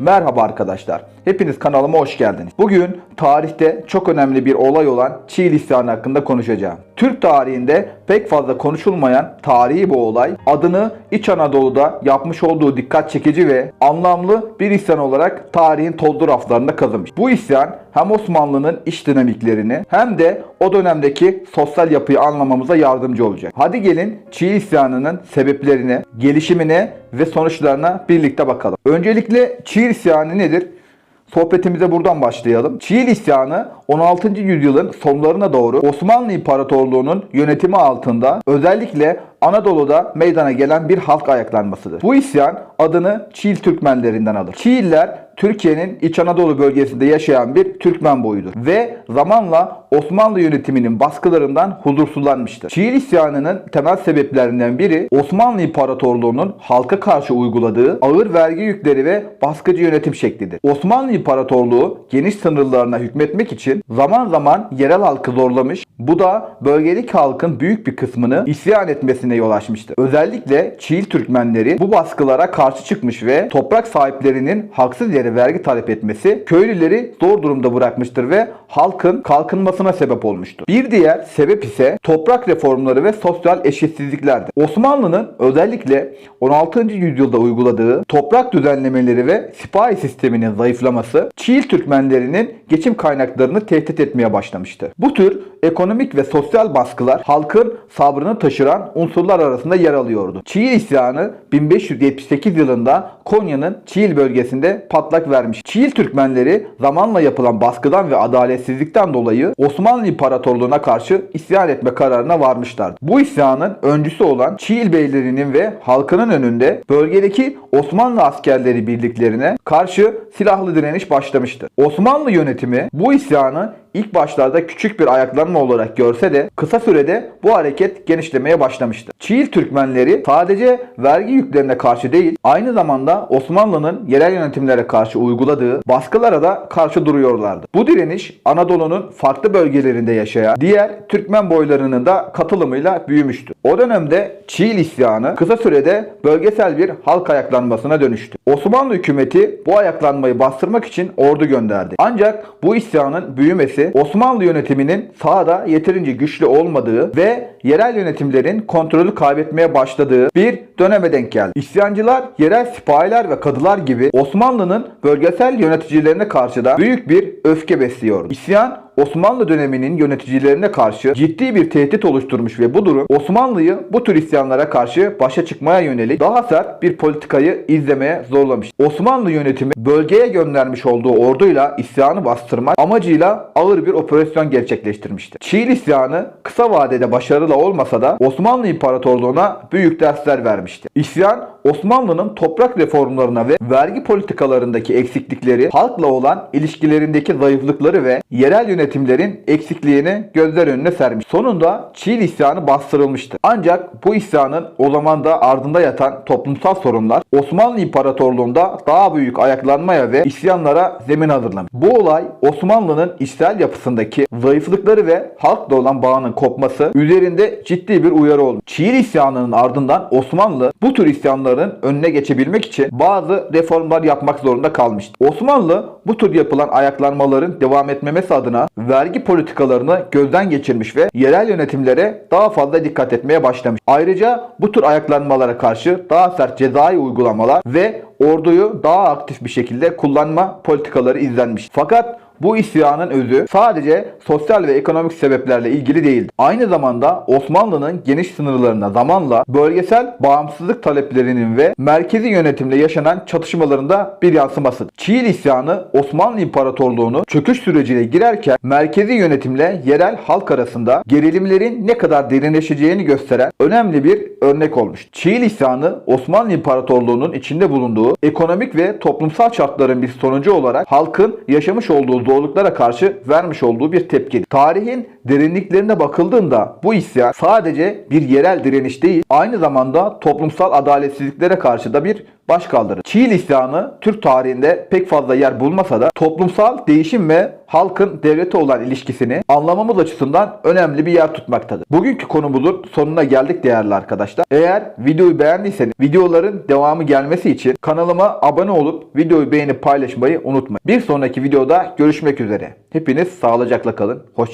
Merhaba arkadaşlar. Hepiniz kanalıma hoş geldiniz. Bugün tarihte çok önemli bir olay olan Çiğli isyanı hakkında konuşacağım. Türk tarihinde pek fazla konuşulmayan tarihi bu olay adını İç Anadolu'da yapmış olduğu dikkat çekici ve anlamlı bir isyan olarak tarihin tozlu raflarında kazımış. Bu isyan hem Osmanlı'nın iç dinamiklerini hem de o dönemdeki sosyal yapıyı anlamamıza yardımcı olacak. Hadi gelin Çiğli isyanının sebeplerine, gelişimine ve sonuçlarına birlikte bakalım. Öncelikle Çiğli isyanı nedir? Sohbetimize buradan başlayalım. Çiğil isyanı 16. yüzyılın sonlarına doğru Osmanlı İmparatorluğu'nun yönetimi altında özellikle Anadolu'da meydana gelen bir halk ayaklanmasıdır. Bu isyan adını Çiğil Türkmenlerinden alır. Çiğiller Türkiye'nin İç Anadolu bölgesinde yaşayan bir Türkmen boyudur ve zamanla Osmanlı yönetiminin baskılarından huzursuzlanmıştır. Çiğil isyanının temel sebeplerinden biri Osmanlı İmparatorluğu'nun halka karşı uyguladığı ağır vergi yükleri ve baskıcı yönetim şeklidir. Osmanlı İmparatorluğu geniş sınırlarına hükmetmek için zaman zaman yerel halkı zorlamış, bu da bölgedeki halkın büyük bir kısmını isyan etmesine yol açmıştır. Özellikle Çiğil Türkmenleri bu baskılara karşı çıkmış ve toprak sahiplerinin haksız yere vergi talep etmesi köylüleri zor durumda bırakmıştır ve halkın kalkınmasına sebep olmuştur. Bir diğer sebep ise toprak reformları ve sosyal eşitsizliklerdir. Osmanlı'nın özellikle 16. yüzyılda uyguladığı toprak düzenlemeleri ve sipahi sisteminin zayıflaması Çiğil Türkmenlerinin geçim kaynaklarını tehdit etmeye başlamıştı. Bu tür ekonomik ve sosyal baskılar halkın sabrını taşıran unsurlar arasında yer alıyordu. Çiğil isyanı 1578 yılında Konya'nın Çiğil bölgesinde patlak vermiş. Çiğil Türkmenleri zamanla yapılan baskıdan ve adaletsizlikten dolayı Osmanlı İmparatorluğu'na karşı isyan etme kararına varmışlardı. Bu isyanın öncüsü olan Çiğil beylerinin ve halkının önünde bölgedeki Osmanlı askerleri birliklerine karşı silahlı direniş başlamıştı. Osmanlı yönetimi bu isyanı ilk başlarda küçük bir ayaklanma olarak görse de kısa sürede bu hareket genişlemeye başlamıştı. Çiğil Türkmenleri sadece vergi yüklerine karşı değil, aynı zamanda Osmanlı'nın yerel yönetimlere karşı uyguladığı baskılara da karşı duruyorlardı. Bu direniş Anadolu'nun farklı bölgelerinde yaşayan diğer Türkmen boylarının da katılımıyla büyümüştü. O dönemde Çiğil isyanı kısa sürede bölgesel bir halk ayaklanmasına dönüştü. Osmanlı hükümeti bu ayaklanmayı bastırmak için ordu gönderdi. Ancak bu isyanın büyümesi Osmanlı yönetiminin sahada yeterince güçlü olmadığı ve yerel yönetimlerin kontrolü kaybetmeye başladığı bir döneme denk geldi. İsyancılar yerel sipahiler ve kadılar gibi Osmanlı'nın bölgesel yöneticilerine karşı da büyük bir öfke besliyordu. İsyan Osmanlı döneminin yöneticilerine karşı ciddi bir tehdit oluşturmuş ve bu durum Osmanlı'yı bu tür isyanlara karşı başa çıkmaya yönelik daha sert bir politikayı izlemeye zorlamış. Osmanlı yönetimi bölgeye göndermiş olduğu orduyla isyanı bastırmak amacıyla ağır bir operasyon gerçekleştirmişti. Çiğil isyanı kısa vadede başarılı olmasa da Osmanlı İmparatorluğu'na büyük dersler vermişti. İsyan Osmanlı'nın toprak reformlarına ve vergi politikalarındaki eksiklikleri, halkla olan ilişkilerindeki zayıflıkları ve yerel yönetimlerin eksikliğini gözler önüne sermiş. Sonunda Çiğil isyanı bastırılmıştı. Ancak bu isyanın o zaman da ardında yatan toplumsal sorunlar Osmanlı İmparatorluğu'nda daha büyük ayaklanmaya ve isyanlara zemin hazırlamış. Bu olay Osmanlı'nın içsel yapısındaki zayıflıkları ve halkla olan bağının kopması üzerinde ciddi bir uyarı oldu. Çiğil isyanının ardından Osmanlı bu tür isyanların önüne geçebilmek için bazı reformlar yapmak zorunda kalmıştı. Osmanlı bu tür yapılan ayaklanmaların devam etmemesi adına vergi politikalarını gözden geçirmiş ve yerel yönetimlere daha fazla dikkat etmeye başlamış. Ayrıca bu tür ayaklanmalara karşı daha sert cezai uygulamalar ve orduyu daha aktif bir şekilde kullanma politikaları izlenmiş. Fakat bu isyanın özü sadece sosyal ve ekonomik sebeplerle ilgili değildi. Aynı zamanda Osmanlı'nın geniş sınırlarına zamanla bölgesel bağımsızlık taleplerinin ve merkezi yönetimle yaşanan çatışmalarında bir yansıması. Çiğil isyanı Osmanlı İmparatorluğu'nu çöküş sürecine girerken merkezi yönetimle yerel halk arasında gerilimlerin ne kadar derinleşeceğini gösteren önemli bir örnek olmuş. Çiğil isyanı Osmanlı İmparatorluğu'nun içinde bulunduğu ekonomik ve toplumsal şartların bir sonucu olarak halkın yaşamış olduğu zorluklara karşı vermiş olduğu bir tepki. Tarihin derinliklerine bakıldığında bu isyan sadece bir yerel direniş değil, aynı zamanda toplumsal adaletsizliklere karşı da bir başkaldırı. Çiğil isyanı Türk tarihinde pek fazla yer bulmadı olmasa da toplumsal değişim ve halkın devlete olan ilişkisini anlamamız açısından önemli bir yer tutmaktadır. Bugünkü konumuzun sonuna geldik değerli arkadaşlar. Eğer videoyu beğendiyseniz videoların devamı gelmesi için kanalıma abone olup videoyu beğenip paylaşmayı unutmayın. Bir sonraki videoda görüşmek üzere. Hepiniz sağlıcakla kalın. Hoşçakalın.